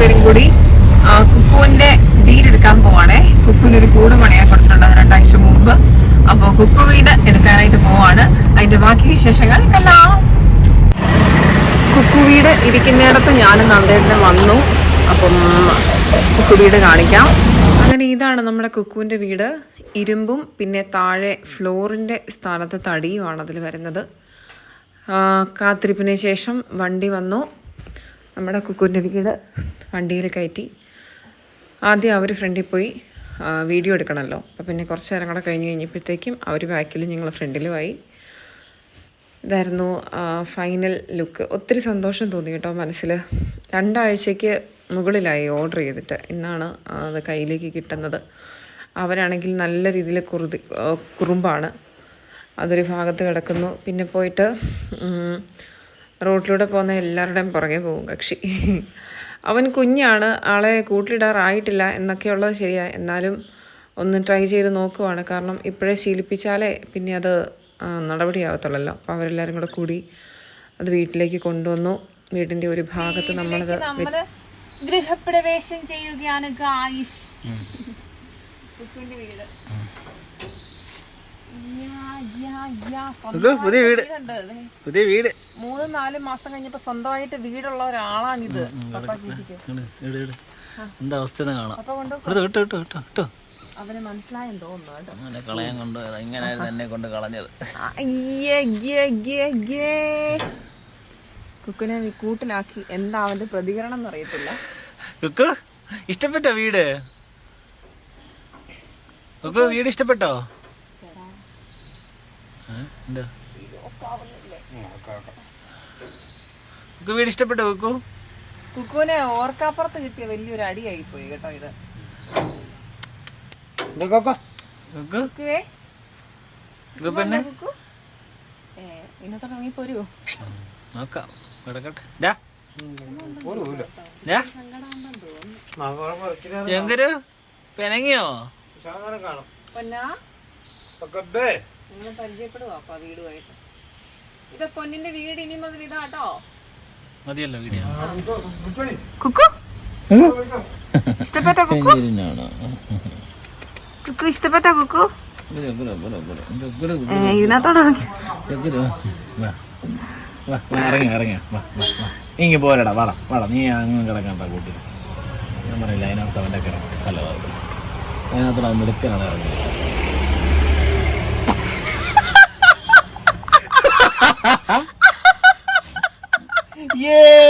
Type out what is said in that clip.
രണ്ടുപേരും കൂടി കുക്കുവിന്റെ വീടെടുക്കാൻ പോവാണേ. കുക്കുവിന് ഒരു കൂട് പണിയാൻ കൊടുത്തിട്ടുണ്ട് രണ്ടാഴ്ച മുമ്പ്. അപ്പൊ കുക്കു വീട് എടുക്കാനായിട്ട് പോവാണ്. അതിന്റെ ബാക്കി വിശേഷങ്ങൾ കണ്ടാം. കുക്കു വീട് ഇരിക്കുന്നിടത്ത് ഞാനും നന്ദേട്ടനും വന്നു. അപ്പം കുക്കു വീട് കാണിക്കാം. അങ്ങനെ ഇതാണ് നമ്മുടെ കുക്കുവിന്റെ വീട്. ഇരുമ്പും പിന്നെ താഴെ ഫ്ലോറിന്റെ സ്ഥാനത്ത് തടിയുമാണ് അതിൽ വരുന്നത്. കാത്തിരിപ്പിന് ശേഷം വണ്ടി വന്നു. നമ്മുടെ കുക്കുവിന്റെ വീട് വണ്ടിയിൽ കയറ്റി. ആദ്യം അവർ ഫ്രണ്ടിൽ പോയി വീഡിയോ എടുക്കണമല്ലോ. അപ്പോൾ പിന്നെ കുറച്ച് നേരം കൂടെ കഴിഞ്ഞ് കഴിഞ്ഞപ്പോഴത്തേക്കും അവർ ബാക്കിൽ ഞങ്ങൾ ഫ്രണ്ടിലുമായി ഇതായിരുന്നു ഫൈനൽ ലുക്ക് ഒത്തിരി സന്തോഷം തോന്നി കേട്ടോ മനസ്സിൽ രണ്ടാഴ്ചയ്ക്ക് മുകളിലായി ഓർഡർ ചെയ്തിട്ട്. ഇന്നാണ് അത് കയ്യിലേക്ക് കിട്ടുന്നത്. അവരാണെങ്കിൽ നല്ല രീതിയിൽ കുറുതി കുറുമ്പാണ്. അതൊരു ഭാഗത്ത് കിടക്കുന്നു. പിന്നെ പോയിട്ട് റോട്ടിലൂടെ പോകുന്ന എല്ലാവരുടെയും പുറകെ പോകും കക്ഷി. അവൻ കുഞ്ഞാണ് ആളെ കൂട്ടിലിടാറായിട്ടില്ല എന്നൊക്കെയുള്ളത് ശരിയാണ് എന്നാലും ഒന്ന് ട്രൈ ചെയ്ത് നോക്കുവാണ്. കാരണം ഇപ്പോഴേ ശീലിപ്പിച്ചാലേ പിന്നെ അത് നടപടിയാവത്തുള്ളല്ലോ. അപ്പോൾ അവരെല്ലാവരും കൂടെ കൂടി അത് വീട്ടിലേക്ക് കൊണ്ടുവന്നു. വീടിന്റെ ഒരു ഭാഗത്ത് നമ്മളത് നമ്മൾ ഗൃഹപ്രവേശം ചെയ്യുകയാണ് ഗായിഷ്. വീട്. പുതിയ വീട്. പുതിയ വീട്. മൂന്ന് നാല് മാസം കഴിഞ്ഞപ്പോ സ്വന്തമായിട്ട് വീടുള്ള ഒരാളാണിത്. എന്താ അവസ്ഥ എന്ന് അവന് മനസ്സിലായെന്ന് തോന്നുന്നു കളയാൻ കൊണ്ട് ഇങ്ങനെയായിരുന്നു എന്നെ കൊണ്ട് കളഞ്ഞത്. കുക്കുനെ കൂട്ടിലാക്കി എന്താ അവന്റെ പ്രതികരണം എന്നറിയത്തില്ല കുക്കു ഇഷ്ടപ്പെട്ടോ വീട്? കുക്കു വീട് ഇഷ്ടപ്പെട്ടോ? കുക്കു വീട് ഇഷ്ടപ്പെട്ടോ കുക്കു? കുക്കുവിനെ ഓർക്കാപ്പുറത്ത് കിട്ടിയ വലിയൊരു അടിയായി പോയി കേട്ടോ ഇത്. കുക്കു. കുക്കുവേ കുക്കു? ഇറങ്ങി പോരൂ. നോക്കാം. കിടക്കട്ടെ. എങ്കരു നിങ്ങൾ പരിചയപ്പെടുവോ അപ്പൊ വീടുമായിട്ട്. ഇത് പൊന്നിന്റെ വീട് ഇനി മുതൽ ഇതാട്ടോ മതിയല്ലോ വീഡിയോ കുക്കു? ഇഷ്ടപ്പെട്ട കുക്കു? കുക്കു ഇഷ്ടപ്പെട്ട കുക്കു? ഇതിനകത്തോടെ ഇറങ്ങി. ഇറങ്ങി. ഇങ്ങ പോരടാ വാടാ വാടാ. നീ അങ്ങ് കിടക്കണ്ട കൂട്ടി ഞാൻ പറയില്ല അതിനകത്ത് അവന്റെ കിടക്കുന്ന സ്ഥലമാണ് അതിനകത്ത് അവൻ മിടുക്കനാണ് ഇറങ്ങി Yeah.